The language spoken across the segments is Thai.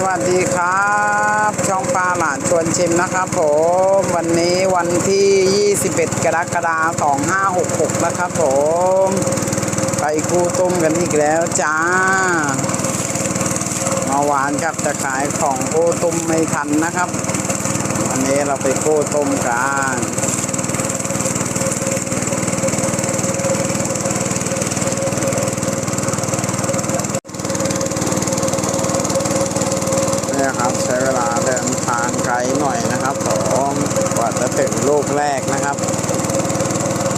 สวัสดีครับ ช่องปลาหลานชวนชิมนะครับผม วันนี้วันที่ 21 กรกฎาคม2566 นะครับผม ไปกู้ต้มกันอีกแล้วจ้าเมาหวานกับจะขายของโก้ต้มไม่ทันนะครับ วันนี้เราไปโก้ต้มกัน เนี่ยครับใช้เวลาเดินทางไกลหน่อยนะครับผมกว่าจะถึงลูกแรกนะครับ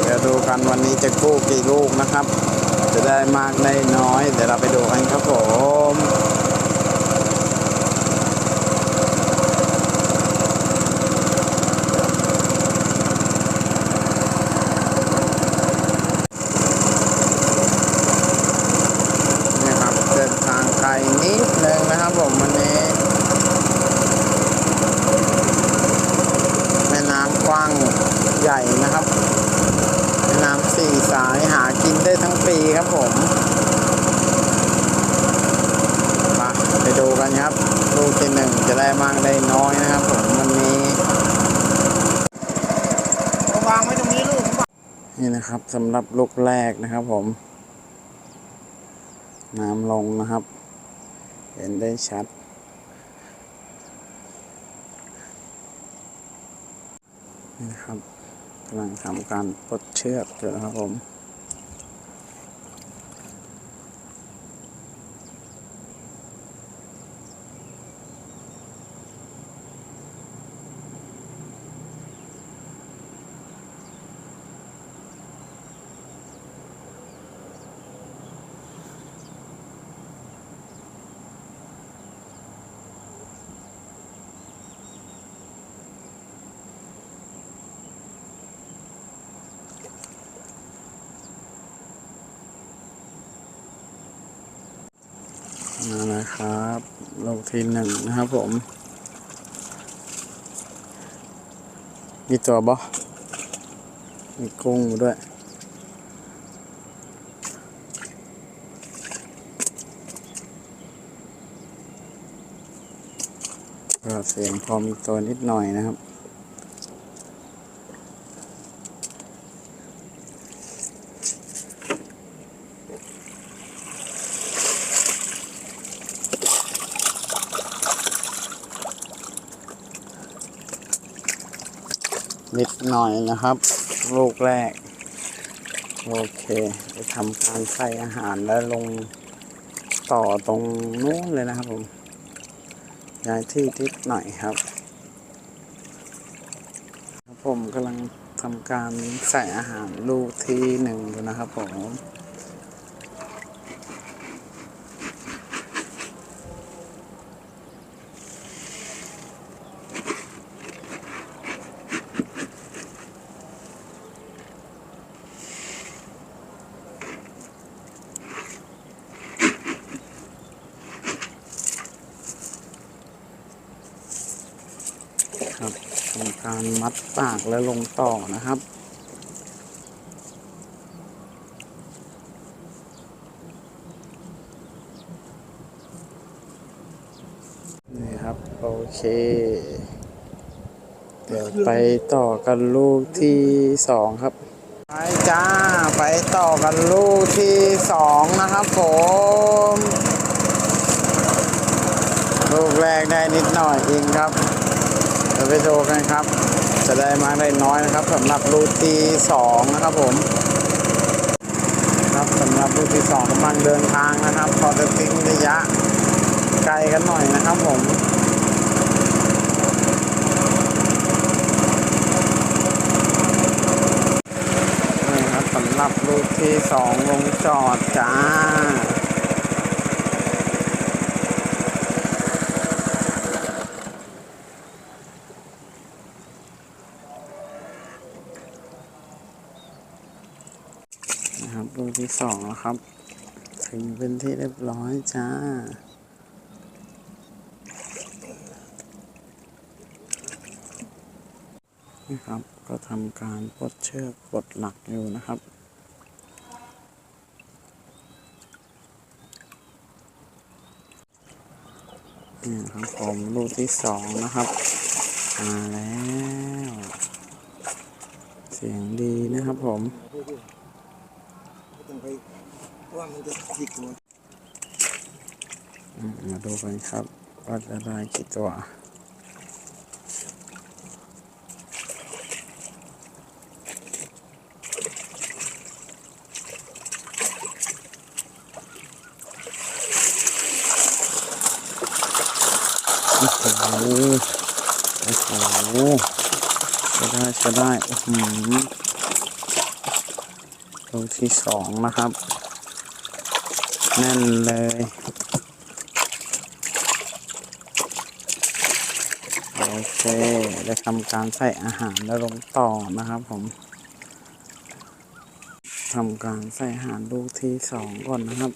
เดี๋ยวดูกันวันนี้จะกู้กี่ลูก ครับ จะได้มากได้น้อย เดี๋ยวเราไปดูกันครับผมนี่ครับเดินทางไกลนิดนึงนะครับผมวันนี้แม่น้ำกว้างใหญ่นะครับแม่น้ำสี่สายหาก ได้ทั้งปีครับผมมาไปดูกันครับ ลูกที่หนึ่งจะได้มากได้น้อยนะครับผมวันนี้วางไว้ตรงนี้ลูกนี่นะครับสำหรับลูกแรกนะครับผม น้ำลงนะครับ เห็นได้ชัดนี่นะครับกำลังทำการปลดเชือกอยู่นะครับผม มาแล้วครับลูกที่หนึ่งนะครับผม มีตัวบอมีกุ้งด้วย ก็เสียงพอมีตัวนิดหน่อยนะครับ นิดหน่อยนะครับ ลูกแรก โอเคไปทำการใส่อาหารแล้วลงต่อตรงนู้นเลยนะครับผมย้ายที่นิดหน่อยครับครับ ผมกำลังทำการใส่อาหารลูกที่หนึ่งอยู่นะครับผม ครับทำการมัดปากแล้วลงต่อนะครับนี่ครับ โอเค เดี๋ยวไปต่อกันลูกที่สองครับ ไปจ้า ไปต่อกันลูกที่สองนะครับผมลูกแรกได้นิดหน่อยเองครับ ไปดูกันครับ จะได้มาได้น้อยนะครับสำหรับรูทีสองนะครับผม ครับสำหรับรูทีสองกำลังเดินทางนะครับ พอจะทิ้งระยะไกลกันหน่อยนะครับผมนี่ครับสำหรับรูทีสองลงจอดจ้า นะครับลูก ที่สองแล้วครับ ถึงเป็นที่เรียบร้อยจ้า นี่ครับ ก็ทำการปลดเชือกปลดหลักอยู่นะครับนนี่ครับผมลูกที่สองนะครับ มาแล้ว เสียงดีนะครับผม ไปว่ามันจะผิดตัวมมาดูกันครับว่าจะได้กี่ตัวโอ้โหโอ้โหจะได้จะได้อื้อ หือลูกที่สองนะครับ แน่นเลยโอเคได้ทำการใส่อาหารแล้วลงต่อนะครับผมทำการใส่อาหารลูกที่สองก่อนนะครับ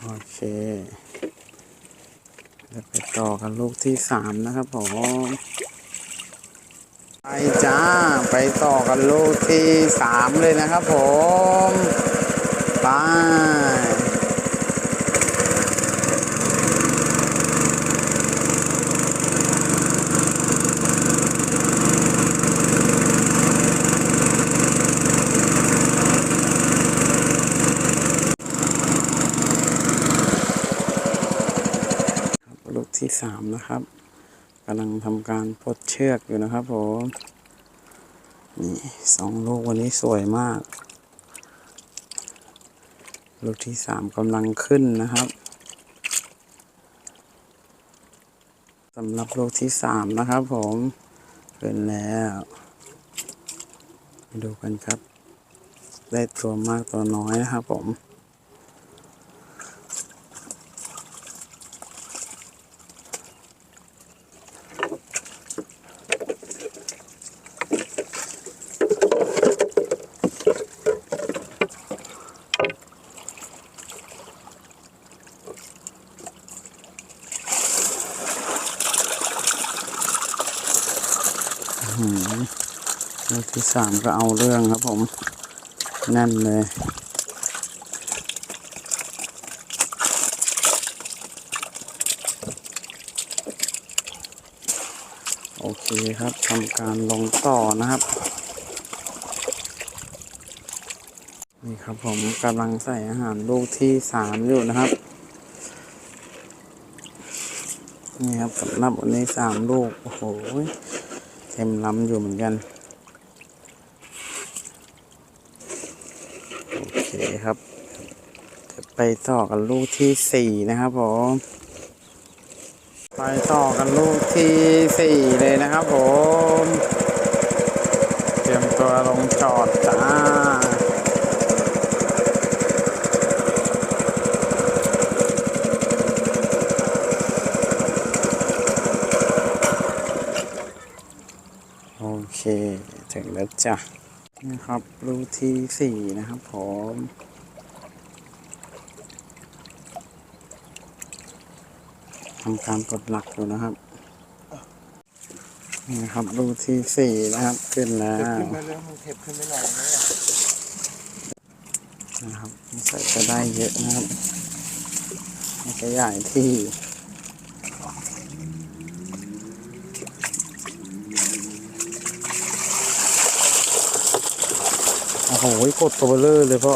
โอเค ต่อกันลูกที่สามนะครับผมไปจ้า ไปต่อกันลูกที่สามเลยนะครับผม ไป ลูก ที่สามนะครับกำลังทำการปลดเชือกอยู่นะครับผมนี่สองลูกวันนี้สวยมาก ลูกที่สามกำลังขึ้นนะครับสำหรับลูกที่สามนะครับผมขึ้นแล้วมาดูกันครับ ได้ตัวมากตัวน้อยนะครับผม ที่สามก็เอาเรื่องครับผมแน่นเลยโอเคครับทำการลงต่อนะครับ นี่ครับผมกำลังใส่อาหารลูกที่สามอยู่นะครับ นี่ครับสำหรับวันนี้สามลูก โอ้โห เต็มลำอยู่เหมือนกัน โอเคครับ ไปต่อกันลูกที่สี่นะครับผม ไปต่อกันลูกที่สี่เลยนะครับผม เตรียมตัวลงจอดจ้าโอเค ถึงแล้วจ้ะ นะครับรูทีสี่นะครับผมทำการกดหลักอยู่นะครับนี่นะครับรูทีสี่นะครับขึ้นแล้เก็บวขึ้นมาแล้วมันเก็บขึ้นไม่หน่อยนะนะครับใส่จะได้เยอะนะครับมันจะใหญ่ที่ โอ้โหกดตัวเบลเลอร์เลยพ่อ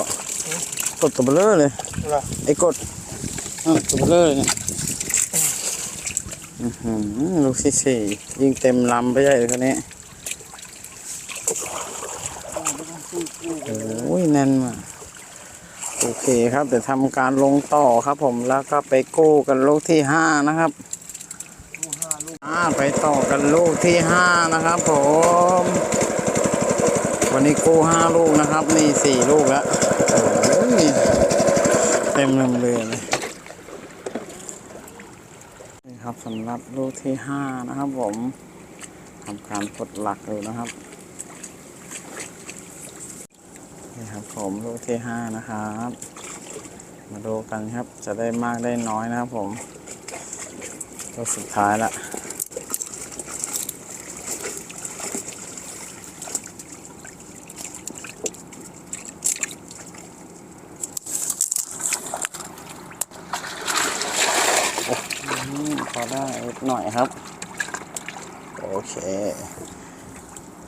กดตัวเบลเลอร์เลยเหรอไอ้กดอะตัวเบลเลอร์เลยเนี่ยอื้อหือลูกที่สี่ยิงเต็มลำไปใหญ่เลยคนนี้โอ้ยแน่นมากโอเคครับเดี๋ยวทำการลงต่อครับผมแล้วก็ไปกู้กันลูกที่ห้านะครับลูกห้าลูกอ่าไปต่อกันลูกที่ห้านะครับผม วันนี้กู้ห้าลูกนะครับ นี่สี่ลูกแล้วโอ้ยเต็มเรือเลยนี่ครับสำหรับลูกที่ห้านะครับผมทำการปลดหลักอยู่นะครับนี่ครับผมลูกที่ห้านะครับ มาดูกันครับจะได้มากได้น้อยนะครับผมลูกสุดท้ายละ อได้นิดหน่อยครับ โอเค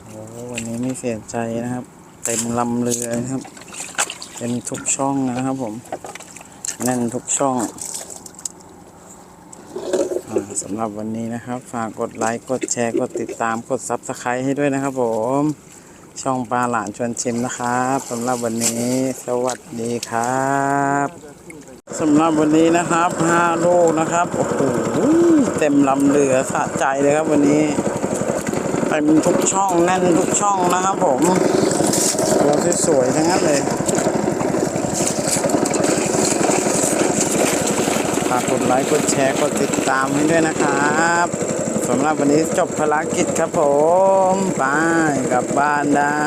โอ้วันนี้ไม่เสียใจนะครับ เต็มลำเรือนะครับ เต็มทุกช่องนะครับผม แน่นทุกช่องอสำหรับวันนี้นะครับ ฝากกดไลค์กดแชร์กดติดตามกดซับสไครต์ให้ด้วยนะครับผม ช่องปลาหลานชวนชิมนะครับสำหรับวันนี้ สวัสดีครับ สำหรับวันนี้นะครับห้าลูกนะครับ โอ้โห เต็มลำเรือสะใจเลยครับวันนี้เต็มทุกช่องแน่นทุกช่องนะครับผมตัวสวยๆทั้งนั้นเลยฝากกดไลค์ กดแชร์ กดติดตามให้ด้วยนะครับสำหรับวันนี้จบภารกิจครับผม ไปกลับบ้านได้